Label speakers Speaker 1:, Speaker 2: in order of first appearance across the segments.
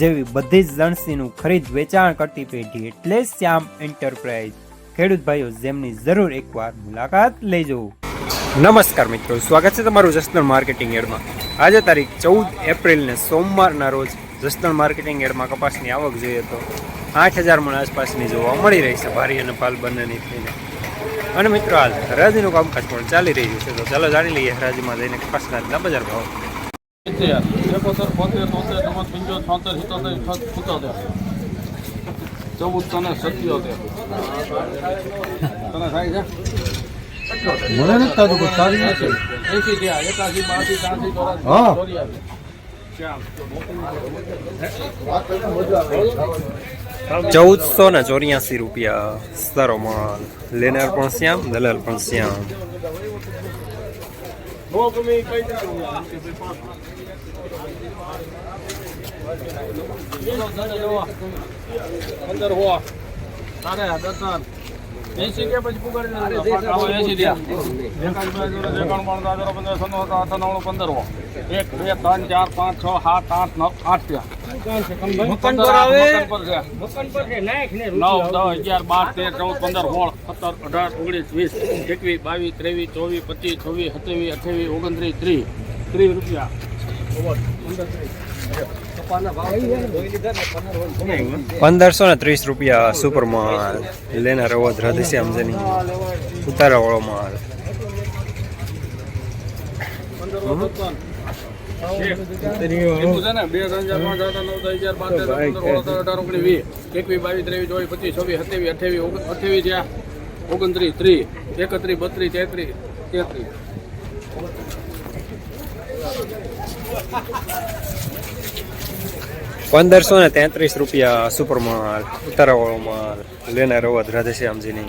Speaker 1: જેવી બધી જ લણસીનું ખરીદ વેચાણ કરતી પેઢી એટલે શ્યામ એન્ટરપ્રાઇઝ. ખેડૂત ભાઈઓ, જેમની જરૂર એકવાર મુલાકાત લેજો. નમસ્કાર મિત્રો, સ્વાગત છે તમારું જસનલ માર્કેટિંગ એડમાં. આજે તારીખ ચૌદ એપ્રિલને સોમવારના રોજ જસનલ માર્કેટિંગ એડમાં કપાસની આવક જોઈએ તો આઠ હજાર મણ આસપાસની જોવા મળી રહી છે, ભારી અને પાલ બંનેની થઈને. અને મિત્રો, હાલ હરાજીનું કામકાજ પણ ચાલી રહ્યું છે, તો ચાલો જાણી લઈએ હરાજીમાં જઈને કપાસના બજાર ભાવ.
Speaker 2: એકોતેર બોતેર તોતેર નવ્વદ પંચોતેર છોતેર સિત્તોતેર સિત્તોતેર ચૌદ તને સત્યોતેર તને થાય છે
Speaker 3: મને નથી થતું કોઈ સારી નથી
Speaker 2: એસી થયા એકાસી બાસી ત્રાસી ચોરાસી
Speaker 3: હા.
Speaker 2: ચોર્યાસી શ્યામ.
Speaker 1: ચૌદસો ને ચોર્યાસી રૂપિયા સારો માલ લેનાર પણ શ્યામ દલાલ પણ શ્યામ
Speaker 2: ગમે એ કઈ દેવાનું. પંદર હો તારે દર્શન એસી કે પછી પુગાડી એસી બાણું દાદરો પંદર સન્નો હતા અઠાણું પંદર હો એક બે ત્રણ ચાર પાંચ છ સાત આઠ નવ આઠ ત્યાં મકન પર આવે? મકન પર છે નવ દસ અગિયાર બાર તેર ચૌદ પંદર સોળ સત્તર અઢાર ઓગણીસ વીસ એકવીસ બાવીસ ત્રેવીસ ચોવીસ પચીસ છવ્વીસ સત્યાવીસ અઠ્યાવીસ ઓગણત્રીસ ત્રીસ. ત્રીસ રૂપિયા.
Speaker 1: પંદરસો ને ત્રીસ રૂપિયા સુપર માલ. લેનાર અવધ રાધેશ્યામ જેની. ઉતારા વાળો માલ.
Speaker 2: ઓગણત્રીસ ત્રીસ એકત્રીસ બત્રીસ તેત્રીસ તેત્રીસ.
Speaker 1: પંદરસો ને તેત્રીસ રૂપિયા સુપર માલ ઉતારા વાળો માલ લેનાર અવધ રાધેશ્યામજીની.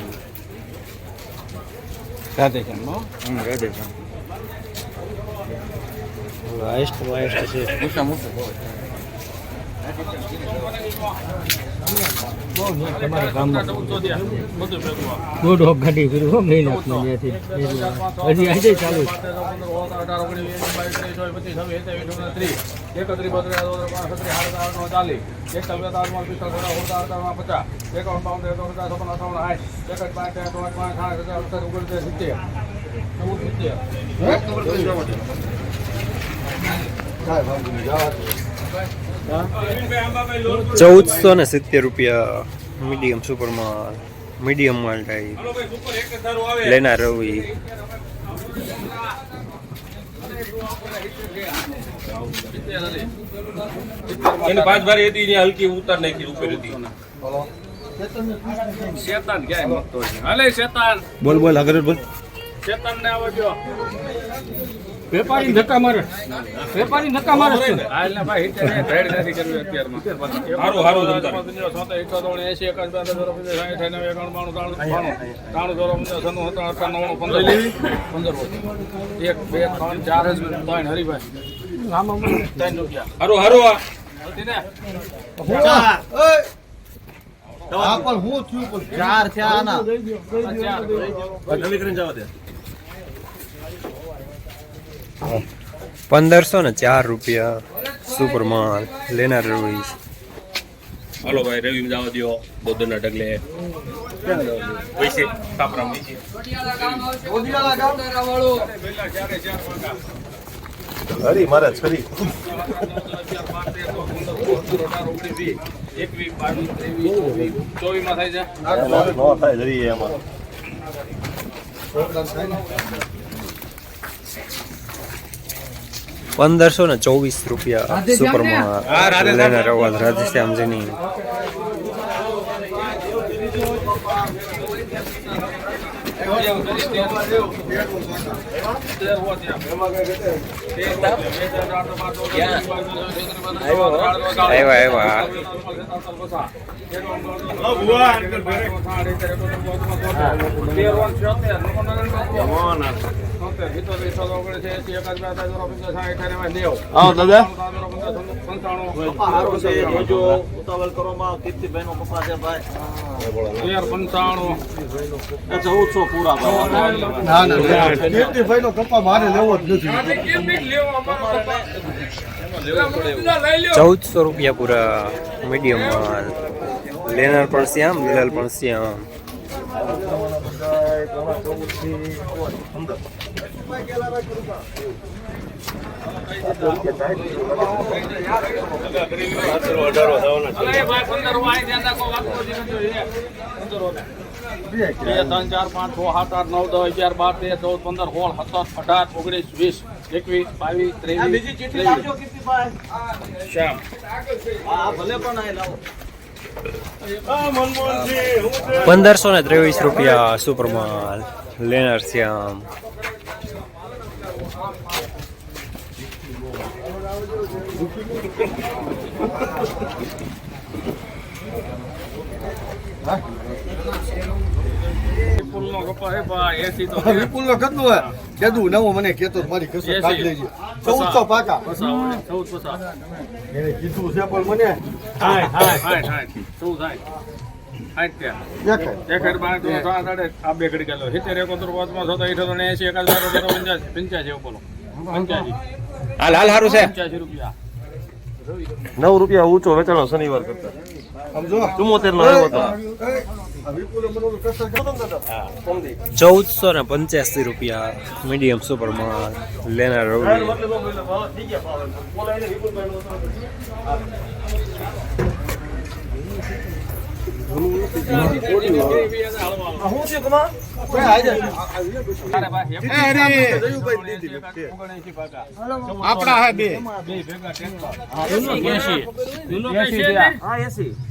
Speaker 1: હાઈસ્ટ હાઈસ્ટ છે
Speaker 3: મોટા ગામમાં
Speaker 2: ચૌદસો થયા બધું ભેગું આ.
Speaker 3: દોઢ હોક ગાડી ફેરી હો મહેનતમાં ત્યાંથી હજી આજે ચાલુ છે
Speaker 2: અઢાર ઓગણીસ વીસ બાવીસ ત્રેવીસ ચોવીસ પચીસ છવ્વીસ સત્યાવીસ અઠ્યાવીસ ત્રીસ એકત્રીસ બત્રીસ પાંચ સત્રીસ આઠ ચાલીસ એક બેતાલીસ આઠ પિસ્તાલીસ અઢાર પચાસ એકાવન બાવન ત્રેપન પચાસ છપ્પન અઠાવન સાઠ એકઠ પાંચ ત્રણ પાંચ પાંચ સાઠ સત્તર અઠ્તર ઓગણત્રીસ સિત્તેર ચૌદ સિત્તેર
Speaker 1: ચૌદસો ને સિત્તેર રૂપિયા મીડિયમ સુપરમાં મીડિયમ માલ્ટા લેના રવિ.
Speaker 4: એની પાંચ બારી હતી ને હલકી ઉતાર નાખી ઉપર હતી.
Speaker 2: શેતાન ક્યાંય મગતો છે? હાલે શેતાન.
Speaker 3: બોલ બોલ આગળ બોલ.
Speaker 2: શેતાન ને આવજો.
Speaker 3: વેપારી ધક્કા મારે. વેપારી ધક્કા મારે. છે.
Speaker 2: હા ભાઈ હિટ ને ભેડ નથી કરવી અત્યારમાં.
Speaker 4: હારું, હારું જમતા.
Speaker 2: છોતેર એકોતેર એસી એકાદ બે ચોરા પંદર સાઠ અઠાણું એકાણું બાણું ત્રાણું ત્રાણું ચોરા પંદર સન્નું સત્તર અઠાણું નવ્વાણું પંદર. પંદર એક બે ત્રણ ચાર જ ત્રણ હરીભાઈ. ત્રણ રૂપિયા.
Speaker 4: હારું હારું આ.
Speaker 2: હતી ને?
Speaker 3: ચાર. છે આના.
Speaker 2: ચાર.
Speaker 4: જવા દે.
Speaker 1: પંદરસો ને ચાર રૂપિયા. સુપર માલ લેનાર રવિ
Speaker 4: હલો ભાઈ રવિ જવા દો બોધના ડગલે પૈસે કાપરા નીચે
Speaker 5: હરી
Speaker 2: ત્રેવીસ ચોવીસ ચોવીસમાં થાય છે
Speaker 5: થાય એમાં.
Speaker 1: પંદરસો ને ચોવીસ રૂપિયા સુપર માલ લેનાર અવધ રાધેશ્યામજીની આવ્યા આવ્યા.
Speaker 5: દાદા?
Speaker 2: પંચાણું
Speaker 5: ચૌદસો પૂરા
Speaker 6: ના ના કીર્તિભાઈ નો કપ્પા મારે લેવો જ નથી.
Speaker 1: ચૌદસો રૂપિયા પૂરા મીડિયમ લેનાર પણ શ્યામ લીલાલ પણ શ્યામ
Speaker 2: બે ત્રણ ચાર પાંચ છ સાત આઠ નવ દસ અગિયાર બાર તેર ચૌદ પંદર સોળ સત્તર અઢાર ઓગણીસ વીસ એકવીસ બાવીસ ત્રેવીસ. શ્યામ
Speaker 1: પંદરસો ને ત્રેવીસ રૂપિયા સુપર માલ લેનાર શ્યામ
Speaker 2: ફૂલનો કપા હે ભાઈ એસી તો
Speaker 6: વિપુલ નો કેટલું હોય કીધું નવું મને કેતો મારી કસર કાઢી લેજે ચૌદસો પાકા. એને કીધું છે પણ મને
Speaker 1: હાલ હાલ સારું છે.
Speaker 2: પંચ્યાસી રૂપિયા.
Speaker 5: નવ રૂપિયા ઊંચો વેચાણો શનિવાર કરતા.
Speaker 6: સમજો?
Speaker 5: ચુમ્મોતેર નો આવ્યો હતો
Speaker 1: ચૌદસો ને પંચ્યાસી રૂપિયા મીડિયમ સુપર માલ લેનાર રવિ.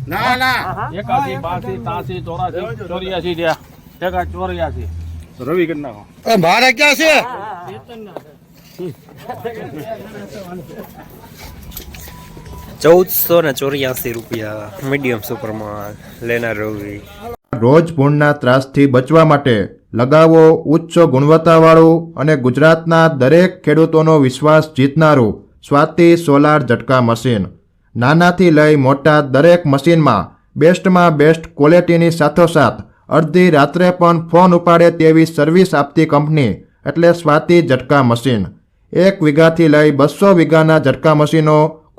Speaker 6: ના ના
Speaker 2: એકાસી બાસી તાસી ચોરાસી ચોર્યાસી રહ્યા ચોર્યાસી રવિ
Speaker 6: મારે ક્યાં છે?
Speaker 1: ચૌદસો ને ચોર્યાસી રૂપિયા મીડિયમ સુપરમાં લેનાર રવિ.
Speaker 7: રોજ ભૂણના ત્રાસથી બચવા માટે લગાવો ઉચ્ચ ગુણવત્તાવાળું અને ગુજરાતના દરેક ખેડૂતોનો વિશ્વાસ જીતનારું સ્વાતિ સોલાર ઝટકા મશીન. નાનાથી લઈ મોટા દરેક મશીનમાં બેસ્ટમાં બેસ્ટ ક્વોલિટીની સાથોસાથ અડધી રાત્રે પણ ફોન ઉપાડે તેવી સર્વિસ આપતી કંપની એટલે સ્વાતિ ઝટકા મશીન. એક વીઘાથી લઈ બસો વીઘાના ઝટકા મશીનો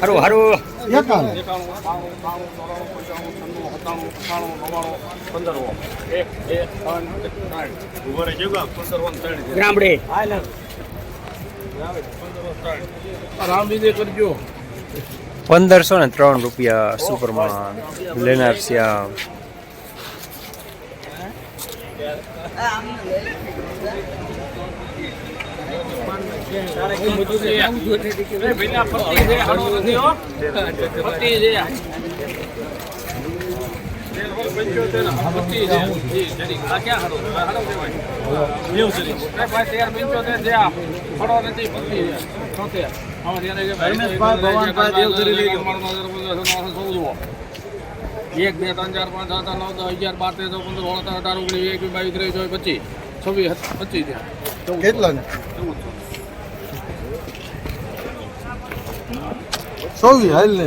Speaker 3: હારું હારું.
Speaker 2: એકાણું. બાણું ત્રાણું ચોરાણું પંચાણું છન્નું સત્તાણું અઠ્ઠાણું નવ્વાણું પંદર એક બે ત્રણ ત્રણ પંદર ત્રણ
Speaker 3: ગામડે
Speaker 2: રામ વિજય કરજો
Speaker 1: પંદરસો ને ત્રણ રૂપિયા સુપરમાન લેનાર શ્યામ
Speaker 2: એક બે ત્રણ ચાર પાંચ સાત નવ દસ અગિયાર બાર તેર પંદર સોળ અઢાર ઓગણીસ એક બાવીસ ત્રેવીસ ચોવીસ પચીસ છવ્વીસ પચીસ કેટલા
Speaker 6: કેટલા ચોવીસ હાલ ને.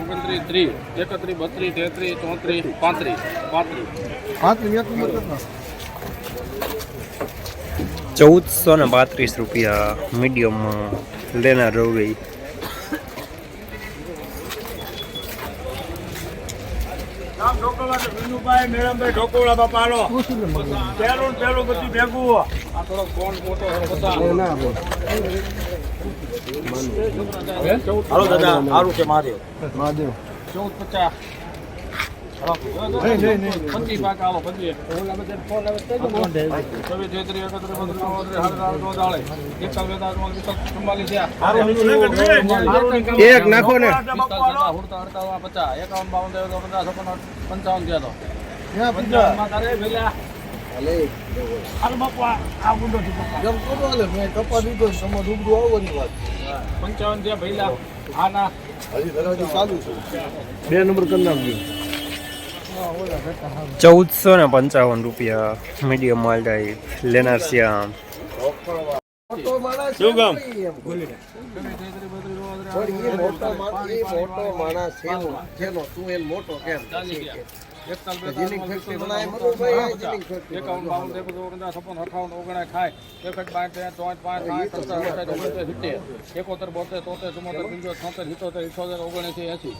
Speaker 2: ઓગણત્રીસ ત્રીસ એકત્રીસ બત્રીસ તેત્રીસ ચોત્રીસ પાંત્રીસ પાંત્રીસ
Speaker 6: નંબર
Speaker 1: ચૌદસો ને પાંત્રીસ રૂપિયા મીડિયમમાં લેનાર રવિ.
Speaker 2: આ થોડો ફોન મોટો હતો.
Speaker 6: ના
Speaker 2: ચૌદ
Speaker 5: હાલો દાદા સારું છે
Speaker 6: મહાદેવ.
Speaker 2: ચૌદ પચાસ.
Speaker 6: એક નાખો ને.
Speaker 2: પંચાવન પચાસ. એકાવન બાવન બાપા
Speaker 6: જેમ હાલે, મેં કપા દીધો ને રૂબરૂ આવવાની વાત
Speaker 2: પંચાવન થયા ભેલા હા ના
Speaker 6: હજી ધરાવતી ચાલુ છે બે નંબર કરી નાખજો
Speaker 1: ચૌદસો ને પંચાવન રૂપિયા મીડિયમ માલટાઈ લેનાર શ્યામ
Speaker 5: શું કામ?
Speaker 2: એકાવન બાવન ત્રેપન ચોપન છપ્પન અઠાવન ઓગણાય ખાય. એકઠ પાંચ ચોઠ પાંચ સાઠ સત્તર અઠાઠ ઓગણસિત્તેર સિત્તેર. એકોતેર બોતેર તોતેર ચુમ્મોતેર પંચોતેર છોતેર સિત્તોતેર ઇઠોતેર ઓગણએંસી એસી.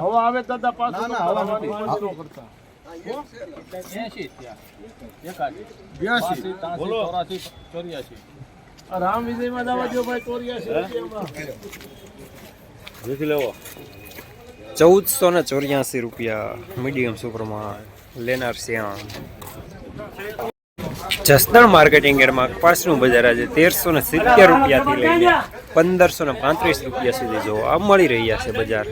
Speaker 2: હવા આવે દાદા
Speaker 3: રામ વિજયમાં જવા દો ભાઈ ચોર્યાસી
Speaker 5: નથી લેવો.
Speaker 1: ચૌદસો ને ચોર્યાસી રૂપિયા મીડિયમ સુપરમાં લેનાર શ્યામ જસદણ માર્કેટિંગ એરમાં કપાસનું બજાર આજે તેરસો ને સિત્તેર રૂપિયાથી લઈને પંદરસો ને પાંત્રીસ રૂપિયા સુધી જોવા મળી રહ્યા છે બજાર.